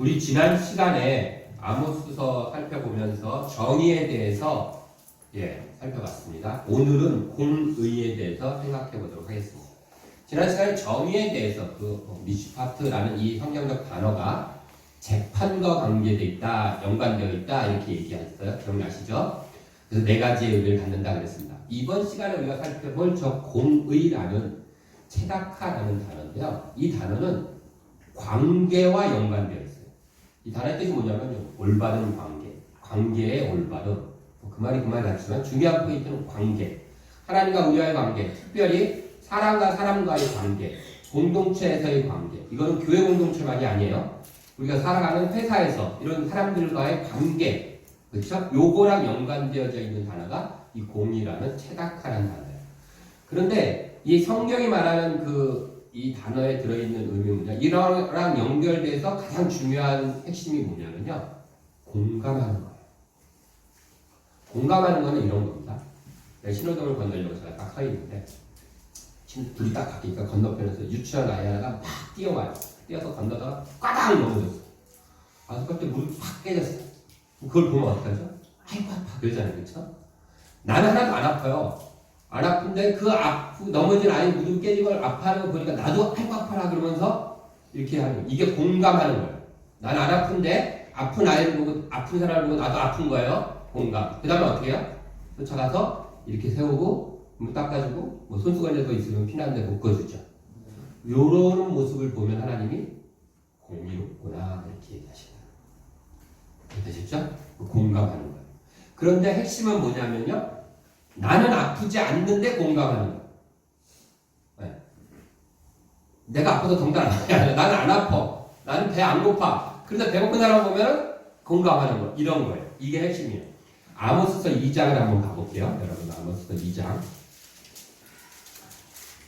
우리 지난 시간에 아모스서 살펴보면서 정의에 대해서 예, 살펴봤습니다. 오늘은 공의에 대해서 생각해 보도록 하겠습니다. 지난 시간에 정의에 대해서 그 미시파트라는 이 성경적 단어가 재판과 관계되어 있다, 연관되어 있다 이렇게 얘기했어요. 기억나시죠? 그래서 네 가지의 의미를 갖는다 그랬습니다. 이번 시간에 우리가 살펴볼 저 공의라는 체다카라는 단어인데요. 이 단어는 관계와 연관되어 있어요. 이 단어의 뜻이 뭐냐면 올바른 관계, 관계의 올바름. 뭐그 말이 그말 같지만 중요한 포인트는 관계. 하나님과 우리와의 관계, 특별히 사람과 사람과의 관계, 공동체에서의 관계. 이거는 교회 공동체만이 아니에요. 우리가 살아가는 회사에서 이런 사람들과의 관계, 그렇죠? 요거랑 연관되어져 있는 단어가 이 공이라는 체다카라는 단어예요. 그런데 이 성경이 말하는 그 이 단어에 들어있는 의미는요. 이거랑 연결돼서 가장 중요한 핵심이 뭐냐면요. 공감하는 거예요. 공감하는 거는 이런 겁니다. 내가 신호등을 건너려고 제가 딱 서 있는데 신- 둘이 딱 바뀌니까 건너편에서 유치원 아이 하나가 막 뛰어와요. 뛰어서 건너다가 꽈당 넘어졌어. 아, 그때 물이 팍 깨졌어. 그걸 보면 어떡하죠? 아이고 아파 그러잖아요, 그렇죠? 나는 하나도 안 아파요. 안 아픈데 그 아프 넘어진 아이 무릎 깨진 걸 아파하는 거 보니까 나도 아이고 아파라 그러면서 이렇게 하는 이게 공감하는 거예요. 난 안 아픈데 아픈 아이를 보고 아픈 사람을 보고 나도 아픈 거예요. 공감. 그 다음에 어떻게 해요? 쫓아가서 이렇게 세우고 뭐 닦아주고 뭐 손수건이라도 있으면 피난데 묶어주죠. 요런 모습을 보면 하나님이 공의롭구나 이렇게 얘기하시는 거예요. 되셨죠? 공감하는 거예요. 그런데 핵심은 뭐냐면요. 나는 아프지 않는데 공감하는 거예요. 네. 내가 아파서 동달 안 해. 나는 안 아파. 나는 배 안 고파. 그런데 배고픈 사람 보면 공감하는 거. 이런 거예요. 이게 핵심이에요. 아모스서 2장을 한번 가볼게요. 여러분 아모스서 2장.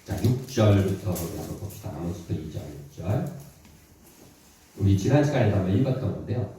자 6절부터 우리 한번 봅시다. 아모스서 2장 6절. 우리 지난 시간에도 한번 읽었던 건데요.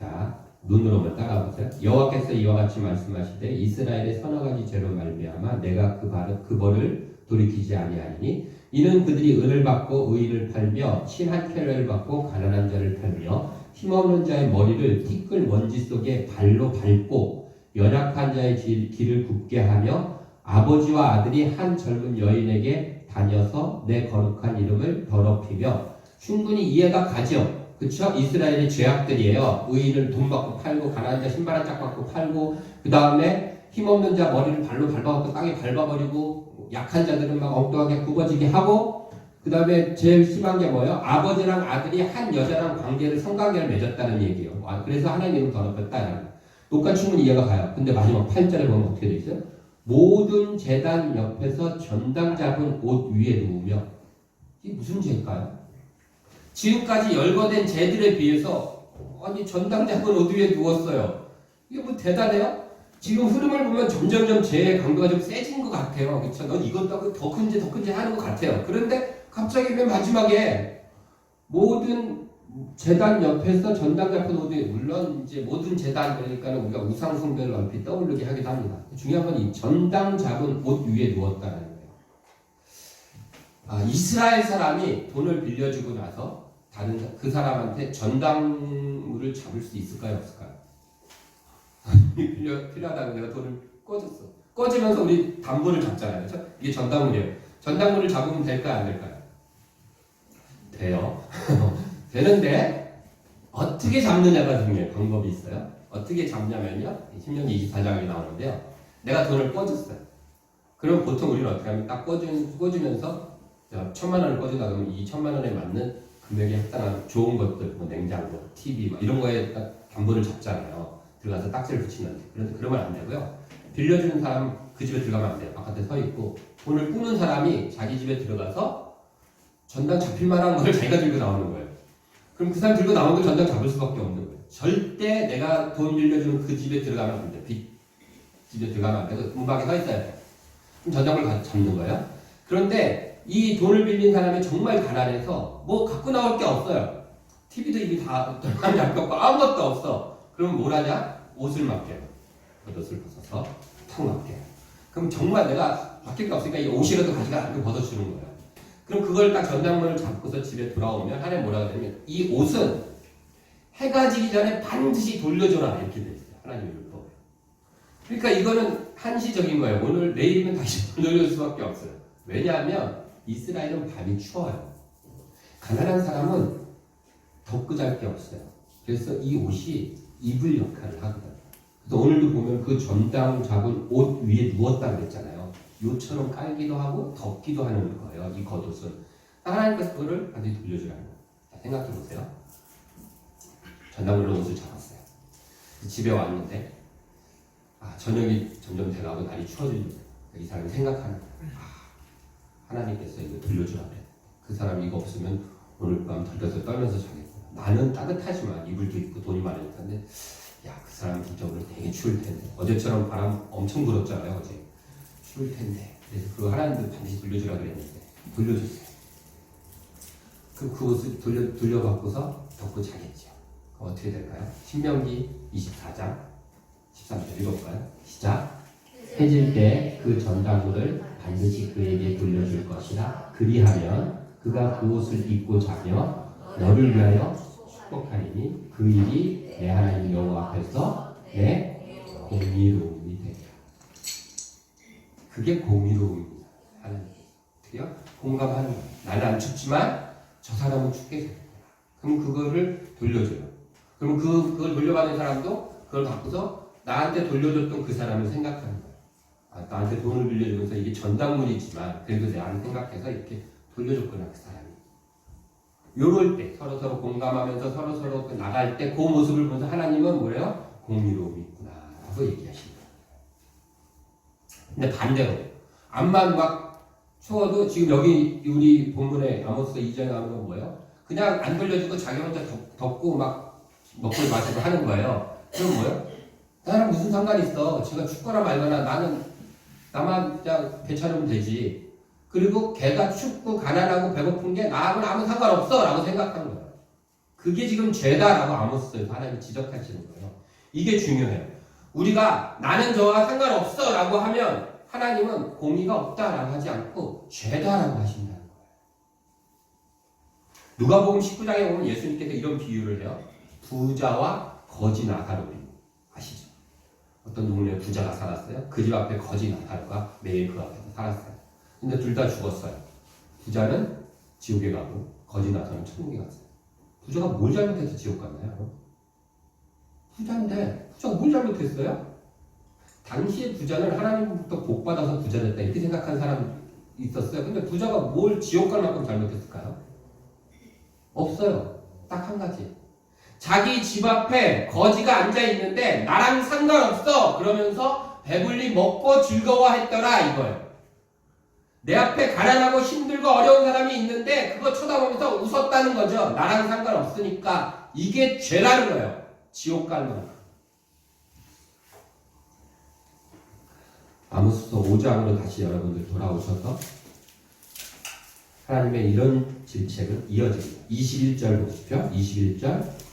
자 눈으로 한번 따라보세요. 여호와께서 이와 같이 말씀하시되 이스라엘의 서너 가지 죄로 말미암아 내가 그, 발, 그 벌을 돌이키지 아니하리니 이는 그들이 은을 받고 의를 팔며 친한 켈러를 받고 가난한 자를 팔며 힘없는 자의 머리를 티끌 먼지 속에 발로 밟고 연약한 자의 길, 길을 굽게 하며 아버지와 아들이 한 젊은 여인에게 다녀서 내 거룩한 이름을 더럽히며 충분히 이해가 가죠. 그쵸? 이스라엘의 죄악들이에요. 의인을 돈 받고 팔고 가난한 자 신발 한 짝 받고 팔고 그 다음에 힘없는 자 머리를 발로 밟아갖고 땅에 밟아버리고 약한 자들은 막 엉뚱하게 굽어지게 하고 그 다음에 제일 심한 게 뭐예요? 아버지랑 아들이 한 여자랑 관계를 성관계를 맺었다는 얘기예요. 아, 그래서 하나님을 더럽혔다. 똑같이 충분히 이해가 가요. 근데 마지막 8절에 보면 어떻게 돼 있어요? 모든 재단 옆에서 전당 잡은 옷 위에 누우며 이게 무슨 죄일까요? 지금까지 열거된 죄들에 비해서 아니 전당 잡은 옷 위에 누웠어요. 이게 뭐 대단해요? 지금 흐름을 보면 점점점 죄의 강도가 좀 세진 것 같아요. 그렇죠? 넌 이것도 더 큰지 더 큰지 하는 것 같아요. 그런데 갑자기 맨 마지막에 모든 재단 옆에서 전당 옷 위에 물론 이제 모든 재단 그러니까는 우리가 우상 숭배를 얼핏 떠오르게 하기도 합니다. 중요한 건 이 전당 잡은 옷 위에 누웠다는 거예요. 아, 이스라엘 사람이 돈을 빌려주고 나서 다른 사- 그 사람한테 전당물을 잡을 수 있을까요, 없을까요? 필요, 필요하다고 내가 돈을 꿔줬어. 꿔주면서 우리 담보를 잡잖아요. 그렇죠? 이게 전당물이에요. 전당물을 잡으면 될까요, 안 될까요? 돼요. 되는데 어떻게 잡느냐가 중요해요. 방법이 있어요. 어떻게 잡냐면요. 신명기 24장에 나오는데요. 내가 돈을 꿔줬어요. 그럼 보통 우리는 어떻게 하면 딱 꿔주, 꿔주면서 자, 천만 원을 꿔준다 그러면 이 천만 원에 맞는 금액에 합당한 좋은 것들, 뭐 냉장고, TV 막 이런 거에 딱 담보를 잡잖아요. 들어가서 딱지를 붙이면 그런데 그러면 안 되고요. 빌려주는 사람 그 집에 들어가면 안 돼요. 바깥에 서 있고 돈을 꾸는 사람이 자기 집에 들어가서 전당 잡힐 만한 걸 자기가 들고 나오는 거예요. 그럼 그 사람 들고 나온 걸 전당 잡을 수밖에 없는 거예요. 절대 내가 돈 빌려주는 그 집에 들어가면 안 돼. 빚 집에 들어가면 안 되고 문밖에 서 있어야 돼. 그럼 전당을 가- 잡는 거예요. 그런데 이 돈을 빌린 사람이 정말 가난해서 뭐 갖고 나올 게 없어요. TV도 이미 다 돌아가면 아깝고 아무것도 없어. 그럼 뭘 하냐? 옷을 맡겨요. 겉옷을 벗어서 탁 맡겨요. 그럼 정말 내가 맡길 게 없으니까 이 옷이라도 가져가 이렇게 벗어주는 거예요. 그럼 그걸 딱 전당물을 잡고서 집에 돌아오면 하나님 뭐라 그러냐면 이 옷은 해가 지기 전에 반드시 돌려줘라 이렇게 돼 있어요. 하나님의 율법에. 그러니까 이거는 한시적인 거예요. 오늘 내일이면 다시 돌려줄 수밖에 없어요. 왜냐하면 이스라엘은 밤이 추워요. 가난한 사람은 덥고 잘 게 없어요. 그래서 이 옷이 이불 역할을 하거든요. 그래서 오늘도 보면 그 전당 잡은 옷 위에 누웠다 그랬잖아요. 요처럼 깔기도 하고 덮기도 하는 거예요. 이 겉옷은. 하나님께서 그거를 반드시 돌려주라는 거예요. 자, 생각해 보세요. 전당으로 옷을 잡았어요. 집에 왔는데 아, 저녁이 점점 돼가고 날이 추워지는 거예요. 이 사람이 생각하는 거예요. 아, 하나님께서 이거 돌려주라 그래. 그 사람이 이거 없으면 오늘 밤 덜려서 떨면서 자겠구나. 나는 따뜻하지만 이불도 있고 돈이 많을 텐데 야 그 사람 진짜 오늘 되게 추울 텐데 어제처럼 바람 엄청 불었잖아요 어제 추울 텐데 그래서 그 하나님도 반드시 돌려주라 그랬는데 돌려줬어요. 그, 그 옷을 돌려, 돌려받고서 덮고 자겠죠. 그럼 어떻게 될까요? 신명기 24장 13절 읽어볼까요? 시작 해질 때 그 전당물을 반드시 그에게 돌려줄 것이라. 그리하면 그가 그 옷을 입고 자며 너를 위하여 축복하리니 그 일이 내 하나님 여호와 앞에서 내 공의로움이 되리라. 그게 공의로움입니다. 하나님 어떻게요? 공감하는 거예요 나는 안 춥지만 저 사람은 춥게 생겼구나 그럼 그거를 돌려줘요. 그럼 그, 그걸 돌려받은 사람도 그걸 갖고서 나한테 돌려줬던 그 사람을 생각하는 거예요 아, 나한테 돈을 빌려주면서 이게 전당물이지만 그래도 나를 생각해서 이렇게 돌려줬구나 그 사람이. 요럴 때 서로 서로 공감하면서 서로 서로 나갈 때 그 모습을 보면서 하나님은 뭐예요? 공의로움이 있구나라고 거예요. 근데 반대로 암만 막 추워도 지금 여기 우리 본문에 아모스 2장에 나오는 건 뭐예요? 그냥 안 돌려주고 자기 혼자 덥, 덥고 막 먹고 마시고 하는 거예요. 그럼 뭐예요? 나랑 무슨 상관이 있어? 제가 춥거나 말거나 나는 나만 그냥 괜찮으면 되지. 그리고 걔가 춥고 가난하고 배고픈 게 나하고는 아무 상관없어 라고 생각하는 거예요. 그게 지금 죄다라고 아모스 하나님이 지적하시는 거예요. 이게 중요해요. 우리가 나는 저와 상관없어 라고 하면 하나님은 공의가 없다라고 하지 않고 죄다라고 하신다는 거예요. 누가복음 19장에 보면 예수님께서 이런 비유를 해요. 부자와 거지 나사로 아시죠? 어떤 동네에 부자가 살았어요. 그 집 앞에 거지 나사로가 매일 그 앞에서 살았어요. 근데 둘 다 죽었어요. 부자는 지옥에 가고 거지 나사로는 천국에 갔어요. 부자가 뭘 잘못해서 지옥 갔나요? 부자인데 부자가 뭘 잘못했어요? 당시에 부자는 하나님부터 복 받아서 부자 됐다 이렇게 생각한 사람 있었어요. 근데 부자가 뭘 지옥 갈 만큼 잘못했을까요? 없어요. 딱 한 가지. 자기 집 앞에 거지가 앉아 있는데 나랑 상관없어 그러면서 배불리 먹고 즐거워했더라 이거예요. 내 앞에 가난하고 힘들고 어려운 사람이 있는데 그거 쳐다보면서 웃었다는 거죠. 나랑 상관없으니까 이게 죄라는 거예요. 지옥 갈 만큼. 아모스서 5장으로 다시 여러분들 돌아오셔서 하나님의 이런 질책은 이어집니다. 21절 보십시오. 21절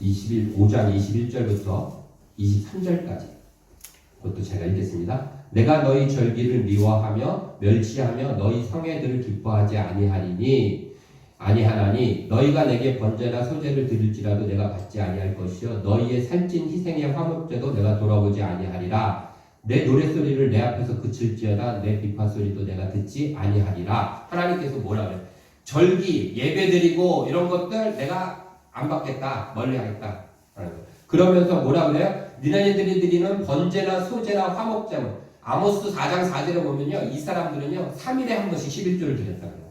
21, 5장 21절부터 23절까지. 그것도 제가 읽겠습니다. 내가 너희 절기를 미워하며 멸치하며 너희 성회들을 기뻐하지 아니하리니 아니하나니 너희가 내게 번제나 소제를 드릴지라도 내가 받지 아니할 것이요. 너희의 살찐 희생의 화목제도 내가 돌아보지 아니하리라. 내 노랫소리를 내 앞에서 그칠지어다. 내 비파소리도 내가 듣지 아니하리라. 하나님께서 뭐라 그래? 절기 예배드리고 이런 것들 내가 안 받겠다 멀리 하겠다 그러면서 뭐라 그래요 니네들이 드리는 번제나 소제나 화목제물 아모스 4장 4절에 보면요 이 사람들은요 3일에 한 번씩 11조를 드렸다 그래요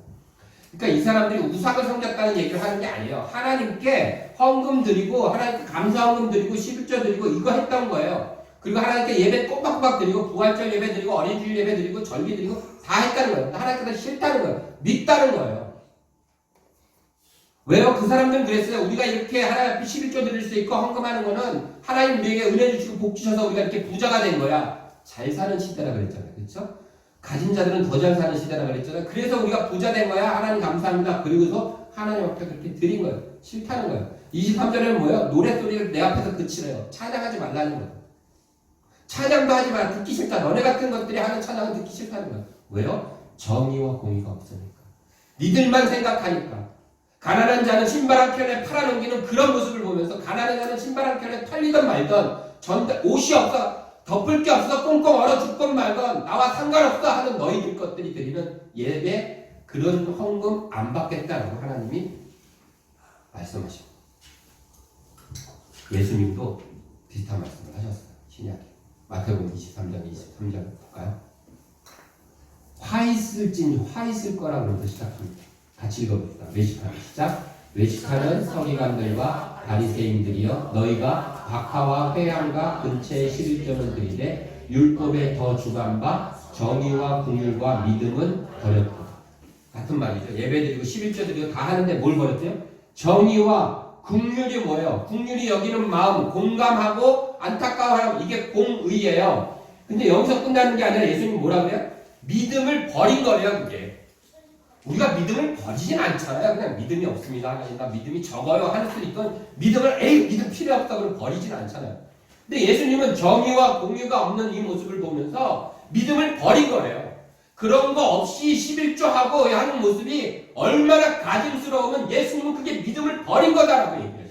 그러니까 이 사람들이 우상을 섬겼다는 얘기를 하는 게 아니에요 하나님께 헌금 드리고 하나님께 감사 헌금 드리고 11조 드리고 이거 했던 거예요 그리고 하나님께 예배 꼬박꼬박 드리고 부활절 예배 드리고 어린이주일 예배 드리고 절기 드리고 다 했다는 거예요. 하나님께서 싫다는 거예요. 믿다는 거예요. 왜요? 그 사람들은 그랬어요. 우리가 이렇게 하나님 앞에 11조 드릴 수 있고 헌금하는 거는 하나님 우리에게 은혜 주시고 복 주셔서 우리가 이렇게 부자가 된 거야. 잘 사는 시대라 그랬잖아요. 그렇죠? 가진 자들은 더 잘 사는 시대라 그랬잖아요. 그래서 우리가 부자 된 거야. 하나님 감사합니다. 그리고서 하나님 앞에 그렇게 드린 거예요. 싫다는 거예요. 23절에는 뭐예요? 노랫소리를 내 앞에서 그치래요. 찬양하지 말라는 거예요. 찬양도 하지 마. 듣기 싫다. 너네 같은 것들이 하는 찬양은 듣기 싫다는 거야. 왜요? 정의와 공의가 없으니까. 니들만 생각하니까. 가난한 자는 신발 한 켤레 팔아넘기는 그런 모습을 보면서 가난한 자는 신발 한 켤레 팔리던 말던 전 옷이 없어 덮을 게 없어 꽁꽁 얼어 죽건 말건 나와 상관없어 하는 너희들 것들이 드리는 예배 그런 헌금 안 받겠다라고 하나님이 말씀하십니다. 예수님도 비슷한 말씀을 하셨어요. 신약에 마태복음 23장 23절 볼까요? 화 있을 진, 화 있을 거라고 시작합니다. 같이 읽어봅시다. 외식하는 시작. 외식하는 서기관들과 바리새인들이여 너희가 박하와 회양과 근처에 십일점을 드리되 율법에 더 주간 바 정의와 궁율과 믿음은 버렸다. 같은 말이죠. 예배드리고 11조 드리고 다 하는데 뭘 버렸대요? 정의와 국률이 뭐예요? 국률이 여기는 마음, 공감하고 안타까워하고 이게 공의예요. 근데 여기서 끝나는 게 아니라 예수님 뭐라 그래요? 믿음을 버린 거예요, 그게. 우리가 믿음을 버리진 않잖아요. 그냥 믿음이 없습니다. 나 믿음이 적어요. 하는 있건 믿음을 에이 믿음 필요 없다 그러면 버리진 않잖아요. 근데 예수님은 정의와 공유가 없는 이 모습을 보면서 믿음을 버린 거예요. 그런 거 없이 11조하고 하는 모습이 얼마나 가증스러우면 예수님은 그게 믿음을 버린 거다라고 얘기해요.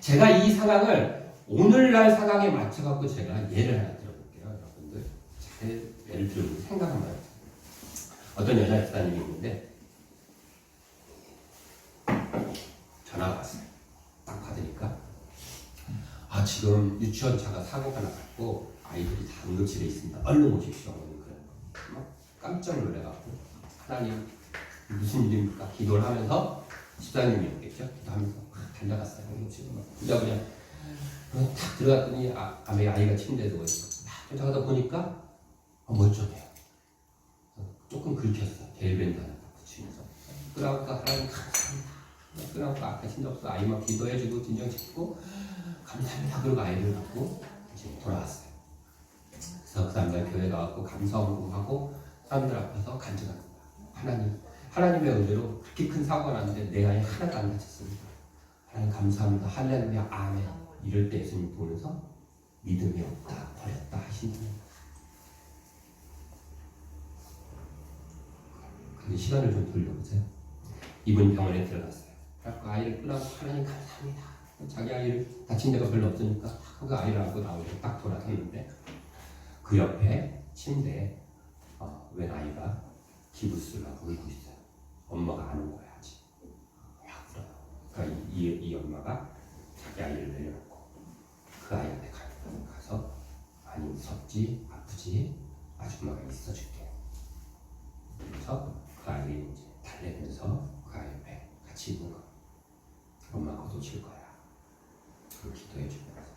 제가 이 상황을 오늘날 상황에 맞춰갖고 제가 예를 하나 들어볼게요. 여러분들. 제 예를 들고 생각 한번 해보세요. 어떤 여자 집사님이 있는데 전화가 왔어요. 딱 받으니까 아 지금 유치원 차가 사고가 나갔고 아이들이 다 응급실에 있습니다. 얼른 오십시오. 그런 거. 막 깜짝 놀래갖고 하나님 무슨 일입니까? 기도를 하면서 집사님이었겠죠. 기도하면서 막 달려갔어요. 막 부랴부랴 그래서 탁 들어갔더니 아, 아이가 침대에 누워 있어. 막 쫓아가다 보니까 어, 멀쩡해요. 조금 긁혔어. 딱 붙이면서. 그러니까 하나님 감사합니다. 그러니까 아까 신접수 아이만 기도해주고 진정시키고 감사합니다. 그리고 아이를 갖고 이제 돌아왔어요. 그래서 그 다음날 교회 가갖고 감사원금하고 사람들 앞에서 거야. 하나님, 하나님의 은혜로 그렇게 큰 사고가 났는데 내 아이 하나도 안 다쳤습니다. 하나님 감사합니다. 할렐루야, 아멘. 이럴 때 예수님 보면서 믿음이 없다, 버렸다 하신다 근데 시간을 좀 돌려보세요. 이분 병원에 들어갔어요. 그래서 아이를 끌어고 하나님 감사합니다. 자기 아이를 다친 데가 별로 없으니까 그 아이를 안고 나오려고 딱 돌아섰는데 그 옆에 침대에 어, 웬 아이가 기부스를 하고 울고 있어요. 엄마가 아는 거야 아직. 막 울어요. 그러니까 이, 이 엄마가 자기 아이를 내려놓고 그 아이한테 가- 가서 아니 무섭지 아프지 아줌마가 있어줄게. 그래서 그 아이를 이제 달래면서 그 아이 옆에 같이 있는 거. 엄마가 고칠 거야. 그 기도해 주면서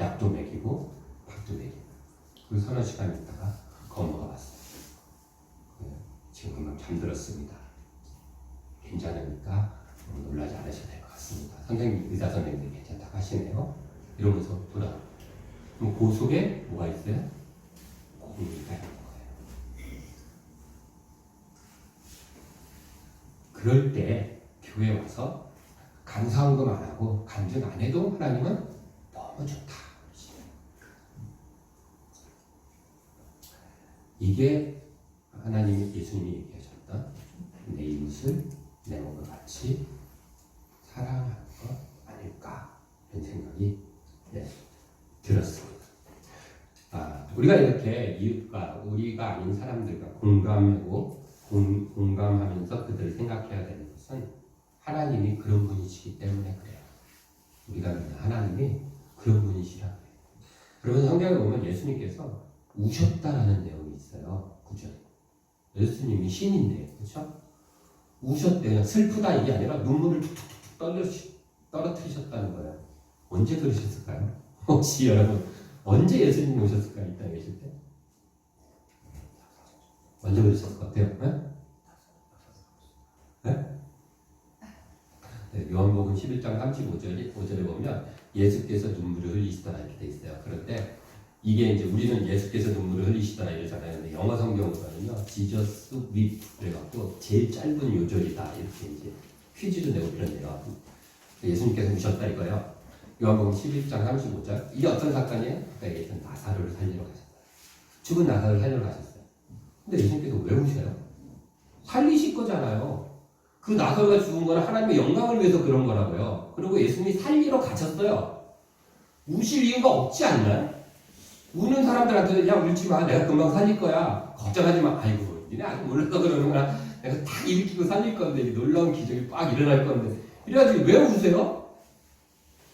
약도 먹이고 밥도 먹이고 그 서너 시간 있다가 그 엄마가 왔어요. 그 지금 금방 잠들었습니다. 괜찮으니까 너무 놀라지 않으셔도 될 것 같습니다. 선생님 의사 선생님들 괜찮다고 하시네요. 이러면서 돌아. 그럼 그 속에 뭐가 있어요? 거예요. 그럴 때 교회 와서 감사 헌금 안 하고 간증 안 해도 하나님은 너무 좋다. 이게 하나님이 예수님이 얘기하셨던 내 이웃을 내 몸과 같이 사랑하는 것 아닐까 이런 생각이 네, 들었습니다. 아, 우리가 이렇게 이웃과 우리가 아닌 사람들과 공감하고 공, 공감하면서 그들을 생각해야 되는 것은 하나님이 그런 분이시기 때문에 그래요. 우리가 하나님이 그런 분이시라 그래요. 그러면 성경에 보면 예수님께서 우셨다라는 내용이 있어요. 그죠? 예수님이 신인데, 그렇죠? 우셨대요. 슬프다 이게 아니라 눈물을 떨려 떨어뜨리셨다는 거예요. 언제 그러셨을까요? 혹시 여러분 언제 예수님 오셨을까요? 이 땅에 계실 때? 언제 그러셨을 것 같아요? 네? 네? 네, 요한복음 11장 35절에 5절에 보면 예수께서 눈물을 흘리시더라 이렇게 돼 있어요. 그런데 이게 이제 우리는 예수께서 눈물을 흘리시더라 이러잖아요. 근데 영어 성경으로는요, Jesus weep 그래갖고 제일 짧은 요절이다 이렇게 이제 퀴즈도 내고 그러네요. 예수님께서 우셨다 이거요. 요한복음 11장 35절 이게 어떤 사건이에요? 아까 얘기했던 나사로를 살리러 가셨어요. 죽은 나사로를 살리러 가셨어요. 근데 예수님께서 왜 우셔요? 살리실 거잖아요. 그 나사로가 죽은 거는 하나님의 영광을 위해서 그런 거라고요. 그리고 예수님이 살리러 가셨어요. 우실 이유가 없지 않나요? 우는 사람들한테 야 울지 마 내가 금방 살릴 거야 걱정하지 마 아이고 니네 아직 몰라서 그러는구나 내가 딱 일으키고 살릴 건데 이 놀라운 기적이 빡 일어날 건데 이래가지고 왜 우세요?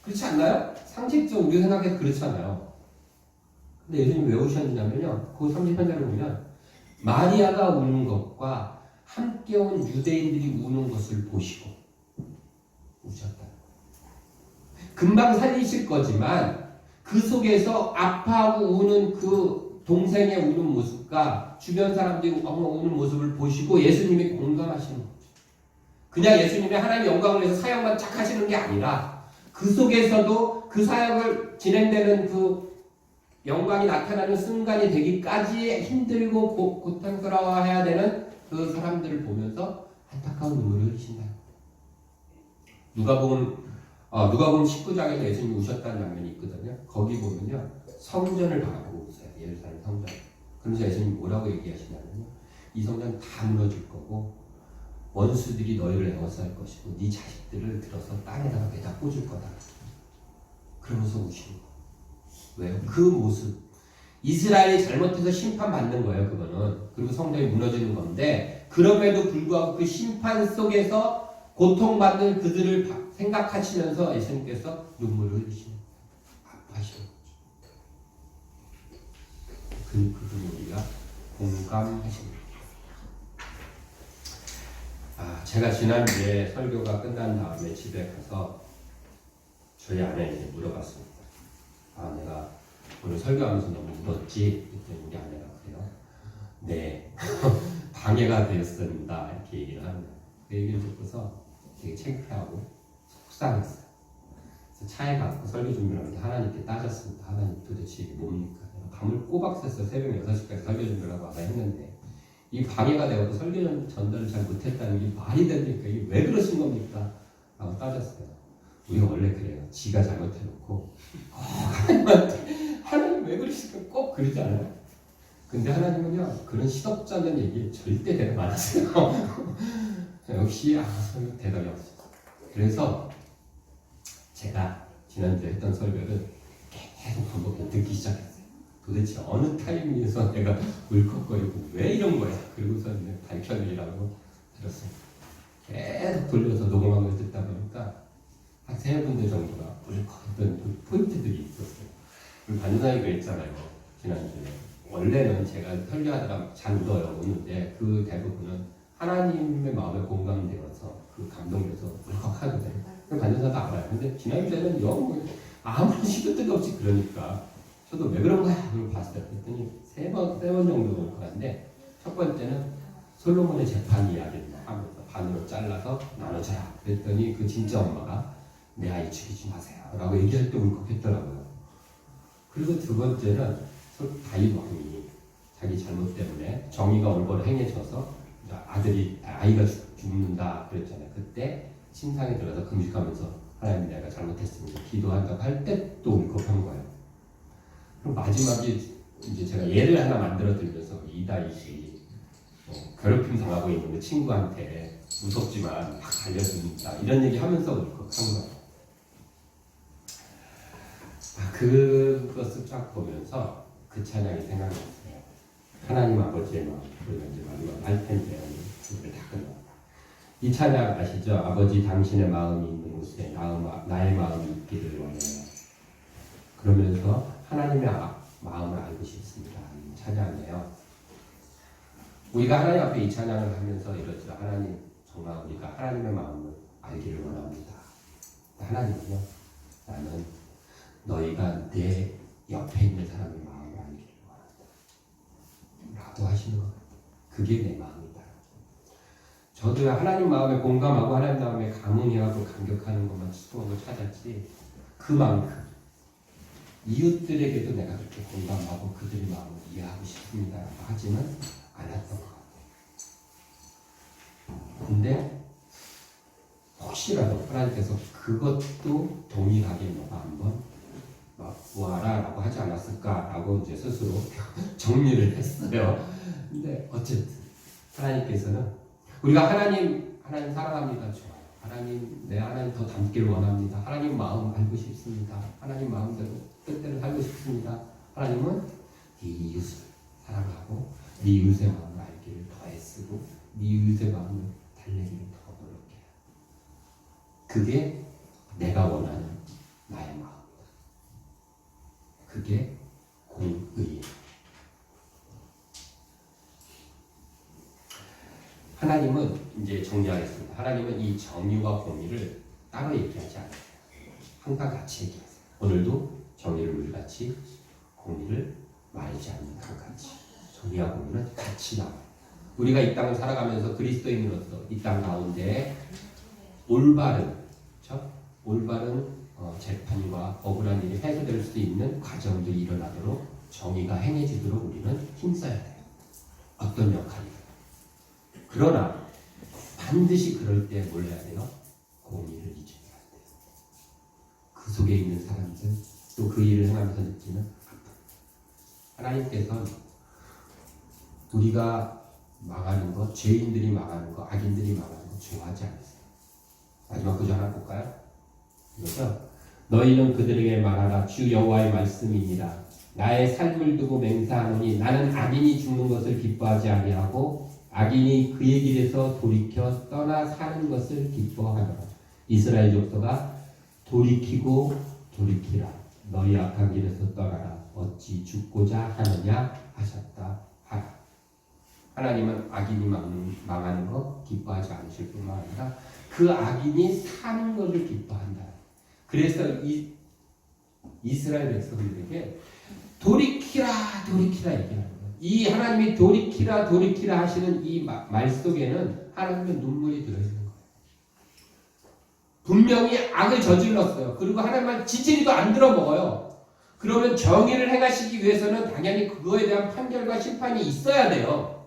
그렇지 않나요? 상식적으로 우리 생각해서 그렇지 않아요 근데 예수님 왜 우셨냐면요 그 30편자를 보면 마리아가 우는 것과 함께 온 유대인들이 우는 것을 보시고 우셨다 금방 살리실 거지만 그 속에서 아파하고 우는 그 동생의 우는 모습과 주변 사람들이 우는 모습을 보시고 예수님이 공감하시는 거죠. 그냥 예수님이 하나님의 영광을 위해서 사역만 쫙 하시는 게 아니라 그 속에서도 그 사역을 진행되는 그 영광이 나타나는 순간이 되기까지 힘들고 고, 고통스러워해야 되는 그 사람들을 보면서 안타까운 눈물을 흘리신다. 누가 보면 어, 누가 보면 19장에서 예수님이 우셨다는 장면이 있거든요. 거기 보면요. 성전을 바라보고 있어요. 예루살렘 성전. 그러면서 예수님이 뭐라고 얘기하시냐면요. 이 성전 다 무너질 거고 원수들이 너희를 에워쌀 것이고 네 자식들을 들어서 땅에다가 매다 꽂을 거다. 그러면서 우시는 거예요. 왜요? 그 모습. 이스라엘이 잘못해서 심판받는 거예요, 그거는. 그리고 성전이 무너지는 건데, 그럼에도 불구하고 그 심판 속에서 고통받는 그들을 바- 생각하시면서 예수님께서 눈물을 흘리시는. 아파하시는 거죠. 그, 그분 우리가 거예요. 아, 제가 지난주에 설교가 끝난 다음에 집에 가서 저희 아내에게 물어봤습니다. 아, 내가 오늘 설교하면서 너무 울었지? 그랬더니 우리 아내가 그래요. 네, 방해가 되었습니다. 이렇게 얘기를 하는. 그 얘기를 듣고서 되게 창피하고 속상했어요. 그래서 차에 가서 설교 준비를 하는데 하나님께 따졌습니다. 하나님 도대체 이게 뭡니까? 밤을 꼬박 샜어. 새벽 6시까지 설교 준비를 하고 와서 했는데 이 방해가 되어서 설교 전- 전달을 잘 못했다는 게 말이 됩니까? 이게 왜 그러신 겁니까? 라고 따졌어요. 우리가 원래 그래요. 지가 잘못해놓고 어, 하나님한테 하나님 왜 그러실까 꼭 그러지 않아요? 근데 하나님은요 그런 시덥잖은 얘기 절대 대답 안 하세요. 역시 아 설교 대답이 없어. 그래서 제가 지난주에 했던 설교를 계속 반복해 듣기 시작했어요. 도대체 어느 타이밍에서 내가 울컥거리고 왜 이런 거야? 그리고서 이제 밝혀내라고 들었어요. 계속 돌려서 녹음한 걸 듣다 보니까 한 세 군데 정도가 울컥했던 그 포인트들이 있었어요. 그리고 반사이가 있잖아요. 지난주에. 원래는 제가 설교하다가 잘 울어요. 우는데 그 대부분은 하나님의 마음에 공감되어서 그 감동돼서 울컥하거든요. 그 반전사도 알아요. 근데 지난주에는 영 아무런 시도 때도 없이 그러니까 저도 왜 그런 거야? 그걸 봤어요. 그랬더니 세 번, 세 번 정도 울컥한데 첫 번째는 솔로몬의 재판 이야기를 하면서 반으로 잘라서 나눠줘라. 그랬더니 그 진짜 엄마가 내 아이 죽이지 마세요. 라고 얘기할 때 울컥했더라고요. 그리고 두 번째는 솔- 다윗 왕이 자기 잘못 때문에 정의가 올바로 행해져서 아들이 아이가 죽- 죽는다 그랬잖아요. 그때 침상에 들어서 금식하면서 하나님 내가 잘못했습니다. 기도한다고 할 때 또 울컥한 거예요. 그럼 마지막에 이제 제가 예를 하나 만들어 드리면서 이다윗이 어, 괴롭힘 당하고 있는 그 친구한테 무섭지만 막 알려줍니다. 이런 얘기 하면서 울컥한 거예요. 아, 그것을 쫙 보면서 그 찬양이 생각났어요. 하나님 아버지의 마음, 그리고 이제 마지막 할 텐데 오늘 다 끝났다. 이 찬양 아시죠? 아버지 당신의 마음이 있는 곳에 나의, 마음이 있기를 원해요. 그러면서 하나님의 아- 마음을 알고 싶습니다. 이 찬양이에요. 우리가 하나님 앞에 이 찬양을 하면서 이러죠. 하나님, 정말 우리가 하나님의 마음을 알기를 원합니다. 하나님은요, 나는 너희가 내 옆에 있는 사람의 마음을 알기를 원한다. 라고 하시는 것. 그게 내 마음이다. 저도 하나님 마음에 공감하고 하나님 마음에 감흥하고 감격하는 것만 추구하고 찾았지 그만큼 이웃들에게도 내가 그렇게 공감하고 그들의 마음을 이해하고 싶습니다. 하지는 않았던 것 같아요. 근데 혹시라도 하나님께서 그것도 동일하게 너가 한번 보아라 라고 하지 않았을까라고 이제 스스로 정리를 했어요. 근데 어쨌든 하나님께서는 우리가 하나님 하나님 사랑합니다. 좋아요. 하나님 내 하나님 더 닮기를 원합니다. 하나님 마음 알고 싶습니다. 하나님 마음대로 뜻대로 살고 싶습니다. 하나님은 네 이웃을 사랑하고 네 이웃의 마음을 알기를 더 애쓰고 네 이웃의 마음을 달래기를 더 노력해. 그게 내가 원하는 나의 마음이다. 그게 공의. 하나님은 이제 정리하겠습니다. 하나님은 이 정의와 공의를 따로 얘기하지 않아요. 항상 같이 얘기하세요. 오늘도 정의를 우리 같이 공의를 말지 않는 한 같이 정의와 공의는 같이 나와요. 우리가 이 땅을 살아가면서 그리스도인으로서 이 땅 가운데 올바른 그렇죠? 올바른 어, 재판과 억울한 일이 해소될 수 있는 과정들이 일어나도록 정의가 행해지도록 우리는 힘써야 돼요. 어떤 역할이든. 그러나 반드시 그럴 때 뭘 해야 돼요? 공의를 잊으면 안 돼요. 그 속에 있는 사람들 또 그 일을 행하면서 느끼는 아픔. 하나님께서는 우리가 망하는 것, 죄인들이 망하는 것, 악인들이 망하는 것 좋아하지 않으세요. 마지막 구절 하나 볼까요? 이거죠? 너희는 그들에게 말하라. 주 여호와의 말씀이니라. 나의 삶을 두고 맹세하노니 나는 악인이 죽는 것을 기뻐하지 아니하고 악인이 그의 길에서 돌이켜 떠나 사는 것을 기뻐하노라 이스라엘 족속아 돌이키고 돌이키라. 너희 악한 길에서 떠나라. 어찌 죽고자 하느냐 하셨다. 하라. 하나님은 악인이 망- 망하는 것 기뻐하지 않으실 뿐만 아니라 그 악인이 사는 것을 기뻐한다. 그래서 이 이스라엘 백성들에게 돌이키라 돌이키라 얘기하는 거예요. 이 하나님이 돌이키라 돌이키라 하시는 이 말 속에는 하나님의 눈물이 들어있는 거예요. 분명히 악을 저질렀어요. 그리고 하나님은 지지리도 안 들어 먹어요. 그러면 정의를 행하시기 위해서는 당연히 그거에 대한 판결과 심판이 있어야 돼요.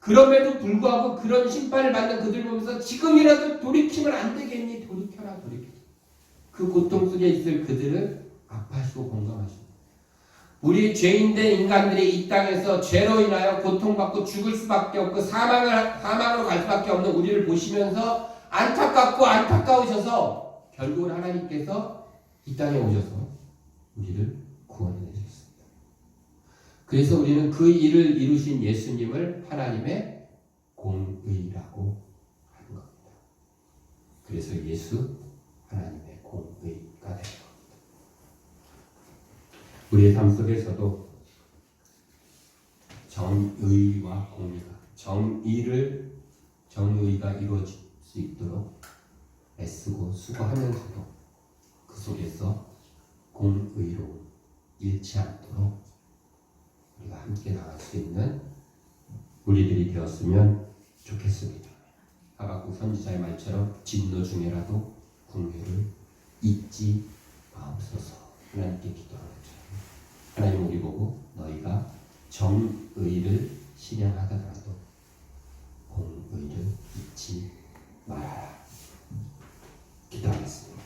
그럼에도 불구하고 그런 심판을 받는 그들 보면서 지금이라도 돌이키면 안 되겠니? 돌이켜라 돌이켜. 그 고통 속에 있을 그들을 아파하시고 공감하십니다. 우리 죄인된 인간들이 이 땅에서 죄로 인하여 고통받고 죽을 수밖에 없고 사망을 사망으로 갈 수밖에 없는 우리를 보시면서 안타깝고 안타까우셔서 결국은 하나님께서 이 땅에 오셔서 우리를 구원해 주셨습니다. 그래서 우리는 그 일을 이루신 예수님을 하나님의 공의라고 하는 겁니다. 그래서 예수 하나님 의 공의가 되는 겁니다. 우리의 삶 속에서도 정의와 공의가 정의를 정의가 이루어질 수 있도록 애쓰고 수고하면서도 그 속에서 공의로 잃지 않도록 우리가 함께 나갈 수 있는 우리들이 되었으면 좋겠습니다. 하박국 선지자의 말처럼 진노 중에라도 공의를 잊지 마옵소서 하나님께 기도하는 거죠. 하나님 우리 보고 너희가 정의를 실행하더라도 공의를 잊지 말아라. 기도하겠습니다.